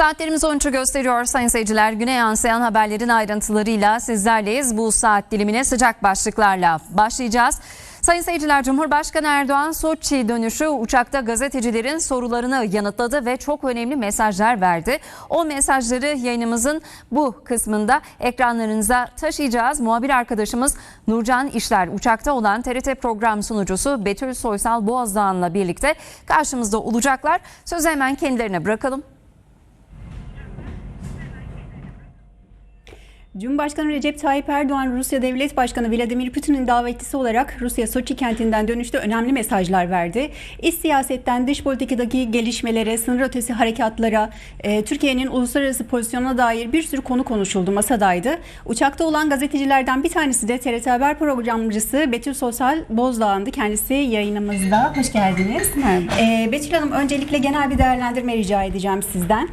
Saatlerimiz 13'ü gösteriyor sayın seyirciler. Güne yansıyan haberlerin ayrıntılarıyla sizlerleyiz. Bu saat dilimine sıcak başlıklarla başlayacağız. Sayın seyirciler Cumhurbaşkanı Erdoğan Soçi dönüşü uçakta gazetecilerin sorularını yanıtladı ve çok önemli mesajlar verdi. O mesajları yayınımızın bu kısmında ekranlarınıza taşıyacağız. Muhabir arkadaşımız Nurcan İşler uçakta olan TRT program sunucusu Betül Soysal Boğazdağ'ınla birlikte karşımızda olacaklar. Sözü hemen kendilerine bırakalım. Cumhurbaşkanı Recep Tayyip Erdoğan, Rusya Devlet Başkanı Vladimir Putin'in davetlisi olarak Rusya Soçi kentinden dönüşte önemli mesajlar verdi. İç siyasetten dış politikadaki gelişmelere, sınır ötesi harekatlara, e, Türkiye'nin uluslararası pozisyonuna dair bir sürü konu konuşuldu, masadaydı. Uçakta olan gazetecilerden bir tanesi de TRT Haber programcısı Betül Sosyal Bozdağ'ındı. Kendisi yayınımızda. Hoş geldiniz. Merhaba. E, Betül Hanım öncelikle genel bir değerlendirme rica edeceğim sizden.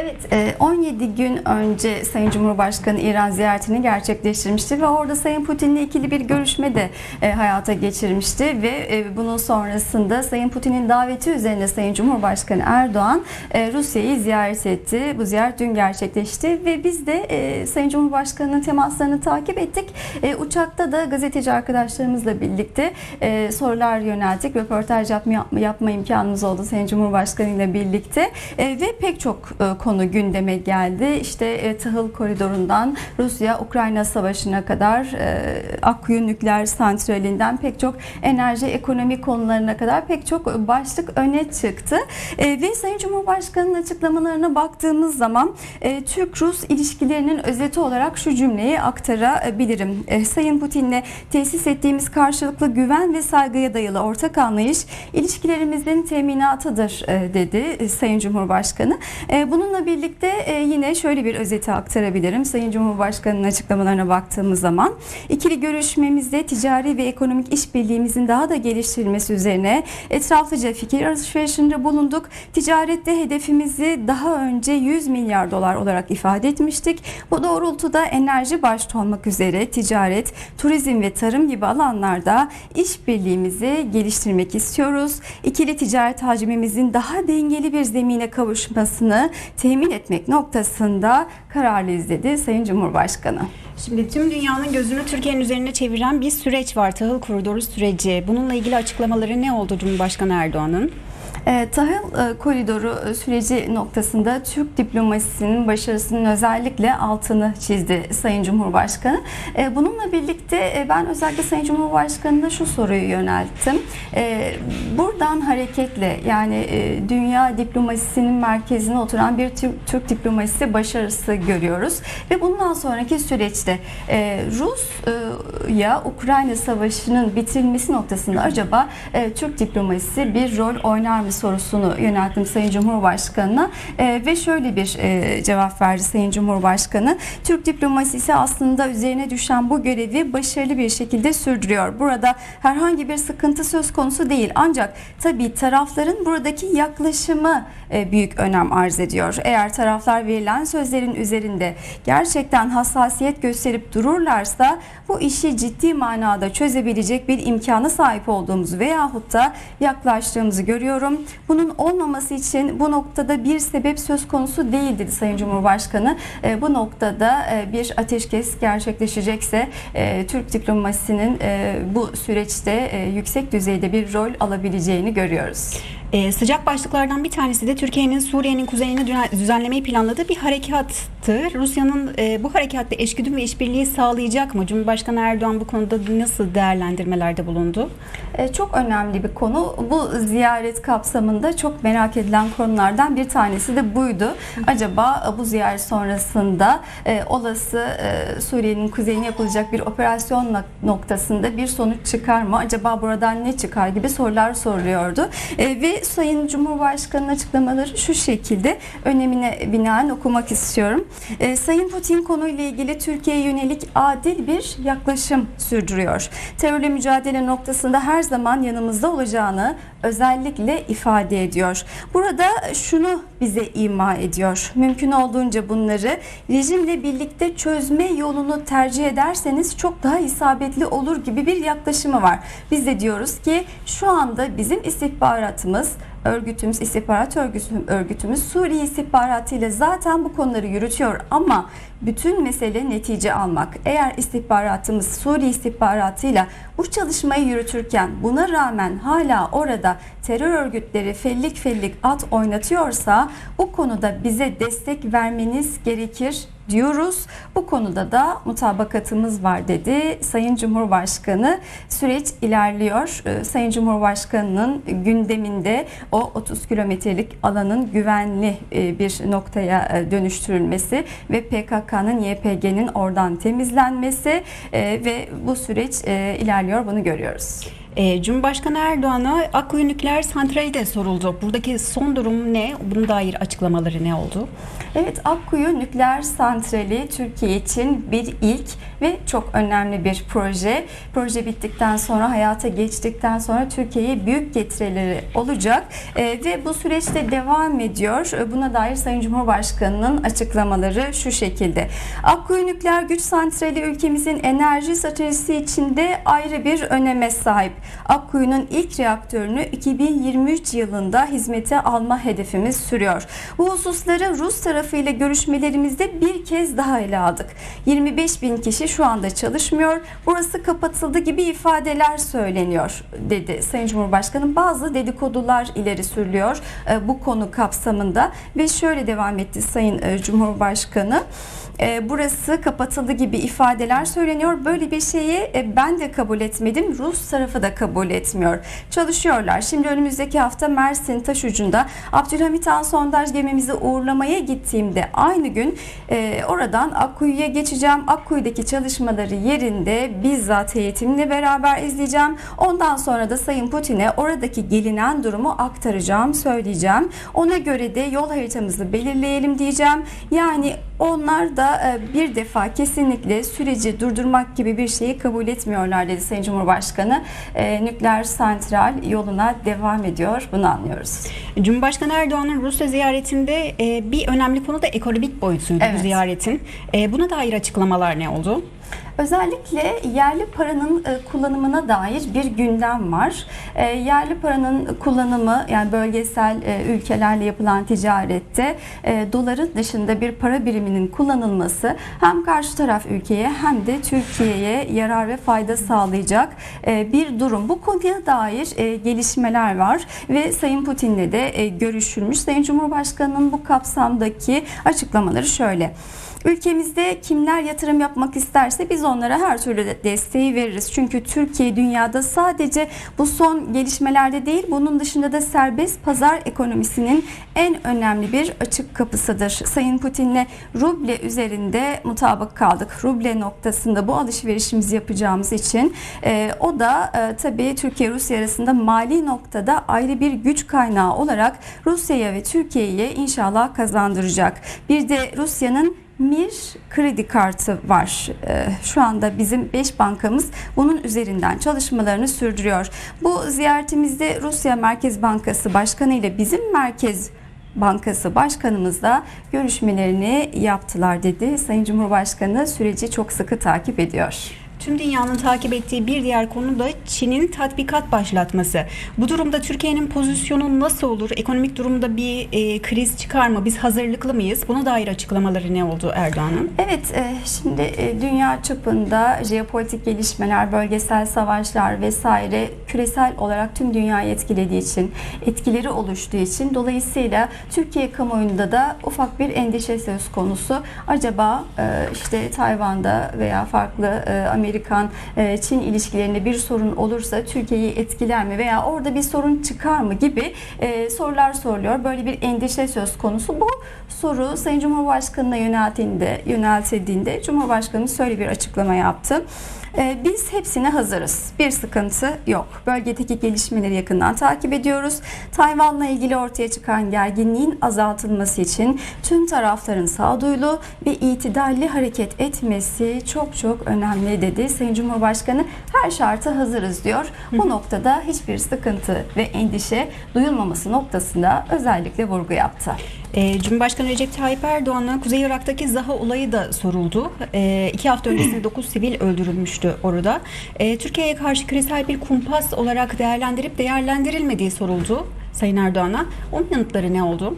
Evet, e, 17 gün önce Sayın Cumhurbaşkanı İran ziyaretini gerçekleştirmişti ve orada Sayın Putin'le ikili bir görüşme de e, hayata geçirmişti ve e, bunun sonrasında Sayın Putin'in daveti üzerine Sayın Cumhurbaşkanı Erdoğan e, Rusya'yı ziyaret etti. Bu ziyaret dün gerçekleşti ve biz de e, Sayın Cumhurbaşkanı'nın temaslarını takip ettik. E, uçakta da gazeteci arkadaşlarımızla birlikte e, sorular yönelttik. Röportaj yapma, yapma imkanımız oldu Sayın Cumhurbaşkanı ile birlikte E, ve pek çok e, konu gündeme geldi. İşte e, tahıl koridorundan Rusya-Ukrayna savaşına kadar e, Akkuyu nükleer santralinden pek çok enerji ekonomi konularına kadar pek çok başlık öne çıktı. E, ve Sayın Cumhurbaşkanı'nın açıklamalarına baktığımız zaman e, Türk-Rus ilişkilerinin özeti olarak şu cümleyi aktarabilirim. E, Sayın Putin'le tesis ettiğimiz karşılıklı güven ve saygıya dayalı ortak anlayış ilişkilerimizin teminatıdır e, dedi e, Sayın Cumhurbaşkanı. E, Bununla birlikte e, yine şöyle bir özeti aktarabilirim. Sayın Cumhurbaşkanı'nın açıklamalarına baktığımız zaman ikili görüşmemizde ticari ve ekonomik işbirliğimizin daha da geliştirilmesi üzerine etraflıca fikir alışverişinde bulunduk. Ticarette hedefimizi daha önce 100 milyar dolar olarak ifade etmiştik. Bu doğrultuda enerji başta olmak üzere ticaret, turizm ve tarım gibi alanlarda işbirliğimizi geliştirmek istiyoruz. İkili ticaret hacmimizin daha dengeli bir zemine kavuşmasını temin etmek noktasında kararlıyız dedi Sayın Cumhurbaşkanı. Şimdi tüm dünyanın gözünü Türkiye'nin üzerine çeviren bir süreç var. Tahıl koridoru süreci. Bununla ilgili açıklamaları ne oldu Cumhurbaşkanı Erdoğan'ın? E, tahıl koridoru e, süreci noktasında Türk diplomasisinin başarısının özellikle altını çizdi Sayın Cumhurbaşkanı. E, bununla birlikte e, ben özellikle Sayın Cumhurbaşkanı'na şu soruyu yönelttim. E, buradan hareketle yani e, dünya diplomasisinin merkezine oturan bir Türk, diplomasisi başarısı görüyoruz. Ve bundan sonraki süreçte e, Rusya Ukrayna Savaşı'nın bitirilmesi noktasında acaba Türk diplomasisi bir rol oynar mı sorusunu yönelttim Sayın Cumhurbaşkanı'na E, ve şöyle bir e, cevap verdi Sayın Cumhurbaşkanı. Türk diplomasisi aslında üzerine düşen bu görevi başarılı bir şekilde sürdürüyor. Burada herhangi bir sıkıntı söz konusu değil. Ancak tabii tarafların buradaki yaklaşımı e, büyük önem arz ediyor. Eğer taraflar verilen sözlerin üzerinde gerçekten hassasiyet gösterip dururlarsa bu işi ciddi manada çözebilecek bir imkana sahip olduğumuzu veyahut da yaklaştığımızı görüyorum. Bunun olmaması için bu noktada bir sebep söz konusu değil dedi Sayın Cumhurbaşkanı. E, bu noktada e, bir ateşkes gerçekleşecekse e, Türk diplomasisinin e, bu süreçte e, yüksek düzeyde bir rol alabileceğini görüyoruz. Ee, sıcak başlıklardan bir tanesi de Türkiye'nin Suriye'nin kuzeyine düzen- düzenlemeyi planladığı bir harekattı. Rusya'nın e, bu harekatta eşgüdüm ve işbirliği sağlayacak mı? Cumhurbaşkanı Erdoğan bu konuda nasıl değerlendirmelerde bulundu? E, Çok önemli bir konu. Bu ziyaret kapsamında çok merak edilen konulardan bir tanesi de buydu. Acaba bu ziyaret sonrasında e, olası e, Suriye'nin kuzeyine yapılacak bir operasyon nok- noktasında bir sonuç çıkar mı? Acaba buradan ne çıkar gibi sorular soruluyordu. E, Ve Sayın Cumhurbaşkanı'nın açıklamaları şu şekilde önemine binaen okumak istiyorum. E, Sayın Putin konuyla ilgili Türkiye'ye yönelik adil bir yaklaşım sürdürüyor. Terörle mücadele noktasında her zaman yanımızda olacağını özellikle ifade ediyor. Burada şunu bize ima ediyor. Mümkün olduğunca bunları rejimle birlikte çözme yolunu tercih ederseniz çok daha isabetli olur gibi bir yaklaşımı var. Biz de diyoruz ki şu anda bizim istihbaratımız örgütümüz, istihbarat örgütü- örgütümüz Suriye istihbaratıyla zaten bu konuları yürütüyor ama bütün mesele netice almak. Eğer istihbaratımız Suriye istihbaratıyla bu çalışmayı yürütürken buna rağmen hala orada terör örgütleri fellik fellik at oynatıyorsa bu konuda bize destek vermeniz gerekir diyoruz. Bu konuda da mutabakatımız var dedi Sayın Cumhurbaşkanı. Süreç ilerliyor. Ee, Sayın Cumhurbaşkanı'nın gündeminde o 30 kilometrelik alanın güvenli e, bir noktaya e, dönüştürülmesi ve PKK'nın YPG'nin oradan temizlenmesi e, ve bu süreç ilerliyor bunu görüyoruz. E, Cumhurbaşkanı Erdoğan'a Akkuyu Nükleer Santrali de soruldu. Buradaki son durum ne? Buna dair açıklamaları ne oldu? Evet Akkuyu Nükleer Santrali Türkiye için bir ilk ve çok önemli bir proje. Proje bittikten sonra hayata geçtikten sonra Türkiye'ye büyük getirileri olacak Ee, ve bu süreçte devam ediyor. Ee, Buna dair Sayın Cumhurbaşkanı'nın açıklamaları şu şekilde. Akkuyu Nükleer Güç Santrali ülkemizin enerji stratejisi içinde ayrı bir öneme sahip. Akkuyu'nun ilk reaktörünü 2023 yılında hizmete alma hedefimiz sürüyor. Bu hususları Rus tarafıyla görüşmelerimizde bir kez daha ele aldık. 25 bin kişi şu anda çalışmıyor. Burası kapatıldı gibi ifadeler söyleniyor dedi Sayın Cumhurbaşkanı. Bazı dedikodular ileri sürülüyor e, bu konu kapsamında ve şöyle devam etti Sayın e, Cumhurbaşkanı. E, burası kapatıldı gibi ifadeler söyleniyor. Böyle bir şeyi ben de kabul etmedim. Rus tarafı da kabul etmiyor. Çalışıyorlar. Şimdi önümüzdeki hafta Mersin Taşucu'nda Abdülhamit Han sondaj gemimizi uğurlamaya gittiğimde aynı gün e, oradan Akkuyu'ya geçeceğim. Akkuyu'daki çalışmaları yerinde bizzat heyetimle beraber izleyeceğim. Ondan sonra da Sayın Putin'e oradaki gelinen durumu aktaracağım, söyleyeceğim. Ona göre de yol haritamızı belirleyelim diyeceğim. Yani onlar da e, bir defa kesinlikle süreci durdurmak gibi bir şeyi kabul etmiyorlar dedi Sayın Cumhurbaşkanı. E, Nükleer santral yoluna devam ediyor. Bunu anlıyoruz. Cumhurbaşkanı Erdoğan'ın Rusya ziyaretinde e, bir önemli konu da ekonomik boyutuydu bu Evet. ziyaretin. E, buna dair açıklamalar ne oldu? Özellikle yerli paranın e, kullanımına dair bir gündem var. E, Yerli paranın kullanımı yani bölgesel e, ülkelerle yapılan ticarette doların dışında bir para biriminin kullanılması hem karşı taraf ülkeye hem de Türkiye'ye yarar ve fayda sağlayacak bir durum. Bu konuya dair gelişmeler var ve Sayın Putin'le de görüşülmüş. Sayın Cumhurbaşkanı'nın bu kapsamdaki açıklamaları şöyle. Ülkemizde kimler yatırım yapmak isterse biz onlara her türlü de desteği veririz. Çünkü Türkiye dünyada sadece bu son gelişmelerde değil bunun dışında da serbest pazar ekonomisinin en önemli bir açık kapısıdır. Sayın Putin'le ruble üzerinde mutabık kaldık. Ruble noktasında bu alışverişimizi yapacağımız için e, o da e, tabii Türkiye Rusya arasında mali noktada ayrı bir güç kaynağı olarak Rusya'ya ve Türkiye'ye inşallah kazandıracak. Bir de Rusya'nın Mir kredi kartı var. Ee, Şu anda bizim 5 bankamız bunun üzerinden çalışmalarını sürdürüyor. Bu ziyaretimizde Rusya Merkez Bankası Başkanı ile bizim Merkez Bankası Başkanımız da görüşmelerini yaptılar dedi. Sayın Cumhurbaşkanı süreci çok sıkı takip ediyor. Tüm dünyanın takip ettiği bir diğer konu da Çin'in tatbikat başlatması. Bu durumda Türkiye'nin pozisyonu nasıl olur? Ekonomik durumda bir e, kriz çıkar mı? Biz hazırlıklı mıyız? Buna dair açıklamaları ne oldu Erdoğan'ın? Evet, e, şimdi e, dünya çapında jeopolitik gelişmeler, bölgesel savaşlar vesaire küresel olarak tüm dünyayı etkilediği için, etkileri oluştuğu için dolayısıyla Türkiye kamuoyunda da ufak bir endişe söz konusu. Acaba e, işte Tayvan'da veya farklı e, Amerikan e, Çin ilişkilerinde bir sorun olursa Türkiye'yi etkiler mi veya orada bir sorun çıkar mı gibi e, sorular soruluyor. Böyle bir endişe söz konusu. Bu soru Sayın Cumhurbaşkanı'na yöneltildiğinde, yöneltildiğinde Cumhurbaşkanı şöyle bir açıklama yaptı. Ee, Biz hepsine hazırız. Bir sıkıntı yok. Bölgedeki gelişmeleri yakından takip ediyoruz. Tayvan'la ilgili ortaya çıkan gerginliğin azaltılması için tüm tarafların sağduyulu ve itidalli hareket etmesi çok çok önemli dedi. Söyledi. Sayın Cumhurbaşkanı her şarta hazırız diyor. Bu noktada hiçbir sıkıntı ve endişe duyulmaması noktasında özellikle vurgu yaptı. Ee, Cumhurbaşkanı Recep Tayyip Erdoğan'a Kuzey Irak'taki Zaha olayı da soruldu. Ee, iki hafta öncesinde 9 sivil öldürülmüştü orada. Ee, Türkiye'ye karşı küresel bir kumpas olarak değerlendirip değerlendirilmediği soruldu Sayın Erdoğan'a. Onun yanıtları ne oldu?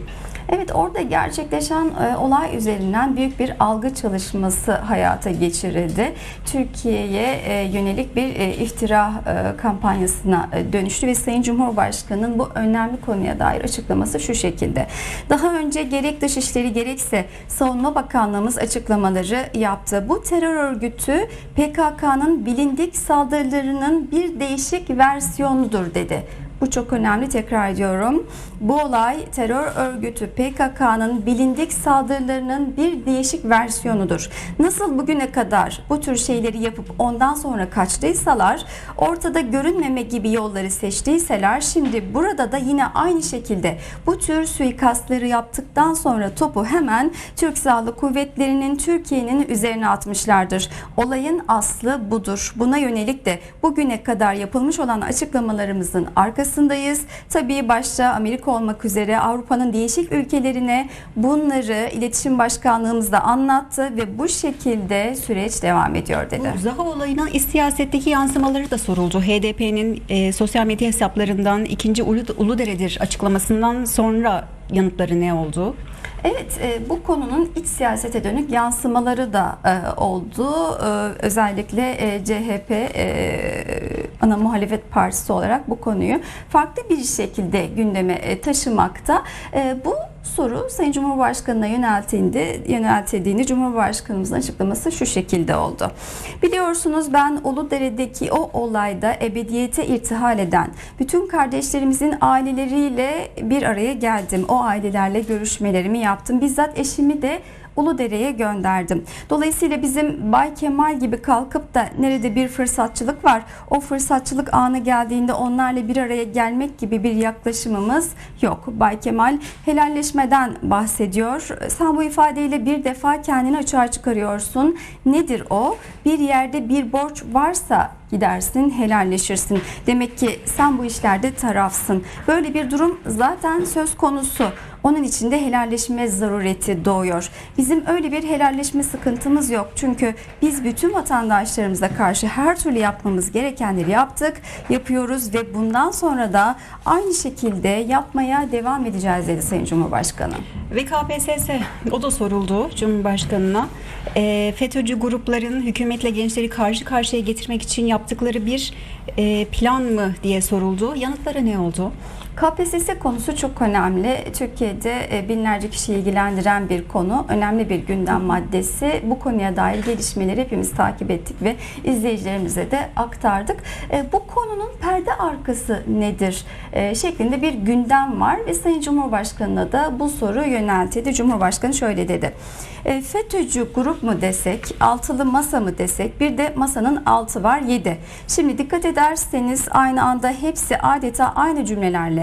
Evet orada gerçekleşen e, olay üzerinden büyük bir algı çalışması hayata geçirildi. Türkiye'ye e, yönelik bir e, iftira e, kampanyasına e, dönüştü ve Sayın Cumhurbaşkanı'nın bu önemli konuya dair açıklaması şu şekilde. Daha önce gerek Dışişleri gerekse Savunma Bakanlığımız açıklamaları yaptı. Bu terör örgütü PKK'nın bilindik saldırılarının bir değişik versiyonudur dedi. Bu çok önemli tekrar ediyorum. Bu olay terör örgütü PKK'nın bilindik saldırılarının bir değişik versiyonudur. Nasıl bugüne kadar bu tür şeyleri yapıp ondan sonra kaçtıysalar, ortada görünmeme gibi yolları seçtiyseler şimdi burada da yine aynı şekilde bu tür suikastları yaptıktan sonra topu hemen Türk Silahlı Kuvvetleri'nin Türkiye'nin üzerine atmışlardır. Olayın aslı budur. Buna yönelik de bugüne kadar yapılmış olan açıklamalarımızın arkasındayız. Tabii başta Amerika olmak üzere Avrupa'nın değişik ülkelerine bunları iletişim başkanlığımızda anlattı ve bu şekilde süreç devam ediyor dedi. Bu Zaha olayının siyasetteki yansımaları da soruldu. HDP'nin e, sosyal medya hesaplarından ikinci Ulu, Uludere'dir açıklamasından sonra yanıtları ne oldu? Evet, e, bu konunun iç siyasete dönük yansımaları da e, oldu. E, özellikle e, CHP e, ana muhalefet partisi olarak bu konuyu farklı bir şekilde gündeme e, taşımakta. E, bu soru Sayın Cumhurbaşkanı'na yöneltildi, yöneltildiğini Cumhurbaşkanımızın açıklaması şu şekilde oldu. Biliyorsunuz ben Uludere'deki o olayda ebediyete irtihal eden bütün kardeşlerimizin aileleriyle bir araya geldim. O ailelerle görüşmelerimi yaptım. Bizzat eşimi de Uludere'ye gönderdim. Dolayısıyla bizim Bay Kemal gibi kalkıp da nerede bir fırsatçılık var, o fırsatçılık anı geldiğinde onlarla bir araya gelmek gibi bir yaklaşımımız yok. Bay Kemal helalleşmeden bahsediyor. Sen bu ifadeyle bir defa kendini açığa çıkarıyorsun. Nedir o? Bir yerde bir borç varsa gidersin helalleşirsin. Demek ki sen bu işlerde tarafsın. Böyle bir durum zaten söz konusu. Onun için de helalleşme zarureti doğuyor. Bizim öyle bir helalleşme sıkıntımız yok. Çünkü biz bütün vatandaşlarımıza karşı her türlü yapmamız gerekenleri yaptık, yapıyoruz ve bundan sonra da aynı şekilde yapmaya devam edeceğiz dedi Sayın Cumhurbaşkanı. Ve KPSS o da soruldu Cumhurbaşkanı'na. E, FETÖ'cü grupların hükümetle gençleri karşı karşıya getirmek için yaptıkları bir e, plan mı diye soruldu. Yanıtları ne oldu? KPSS konusu çok önemli. Türkiye'de e, binlerce kişiyi ilgilendiren bir konu. Önemli bir gündem maddesi. Bu konuya dair gelişmeleri hepimiz takip ettik ve izleyicilerimize de aktardık. E, Bu konunun perde arkası nedir? E, şeklinde bir gündem var ve Sayın Cumhurbaşkanı'na da bu soru yöneltildi. Cumhurbaşkanı şöyle dedi. FETÖ'cü grup mu desek, altılı masa mı desek, bir de masanın altı var yedi. Şimdi dikkat ederseniz aynı anda hepsi adeta aynı cümlelerle,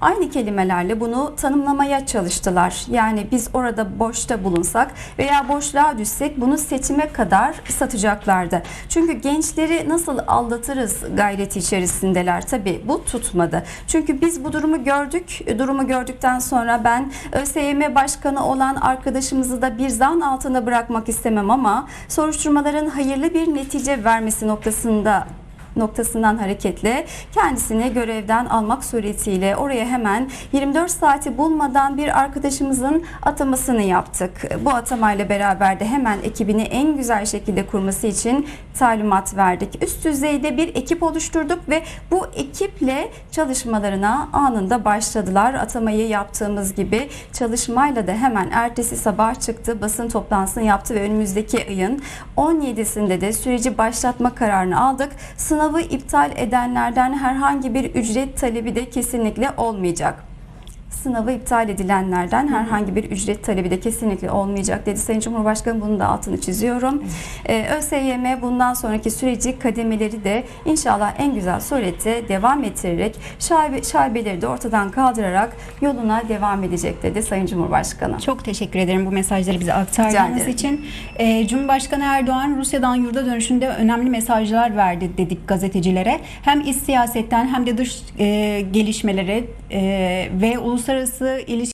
aynı kelimelerle bunu tanımlamaya çalıştılar. Yani biz orada boşta bulunsak veya boşluğa düşsek bunu seçime kadar satacaklardı. Çünkü gençleri nasıl aldatırız gayreti içerisindeler. Tabii bu tutmadı. Çünkü biz bu durumu gördük. Durumu gördükten sonra ben ÖSYM Başkanı olan arkadaşımızı da bir zan altında bırakmak istemem ama soruşturmaların hayırlı bir netice vermesi noktasında noktasından hareketle kendisini görevden almak suretiyle oraya hemen 24 saati bulmadan bir arkadaşımızın atamasını yaptık. Bu atamayla beraber de hemen ekibini en güzel şekilde kurması için talimat verdik. Üst düzeyde bir ekip oluşturduk ve bu ekiple çalışmalarına anında başladılar. Atamayı yaptığımız gibi çalışmayla da hemen ertesi sabah çıktı, basın toplantısını yaptı ve önümüzdeki ayın 17'sinde de süreci başlatma kararını aldık. Sınavı iptal edenlerden herhangi bir ücret talebi de kesinlikle olmayacak. Sınavı iptal edilenlerden herhangi bir ücret talebi de kesinlikle olmayacak dedi Sayın Cumhurbaşkanı. Bunun da altını çiziyorum. Ee, ÖSYM bundan sonraki süreci kademeleri de inşallah en güzel surette devam ettirerek şaibe, şaibeleri de ortadan kaldırarak yoluna devam edecek dedi Sayın Cumhurbaşkanı. Çok teşekkür ederim bu mesajları bize aktardığınız için. Ee, Cumhurbaşkanı Erdoğan Rusya'dan yurda dönüşünde önemli mesajlar verdi dedik gazetecilere. Hem iç siyasetten hem de dış e, gelişmelere e, ve uluslararası ilişkiler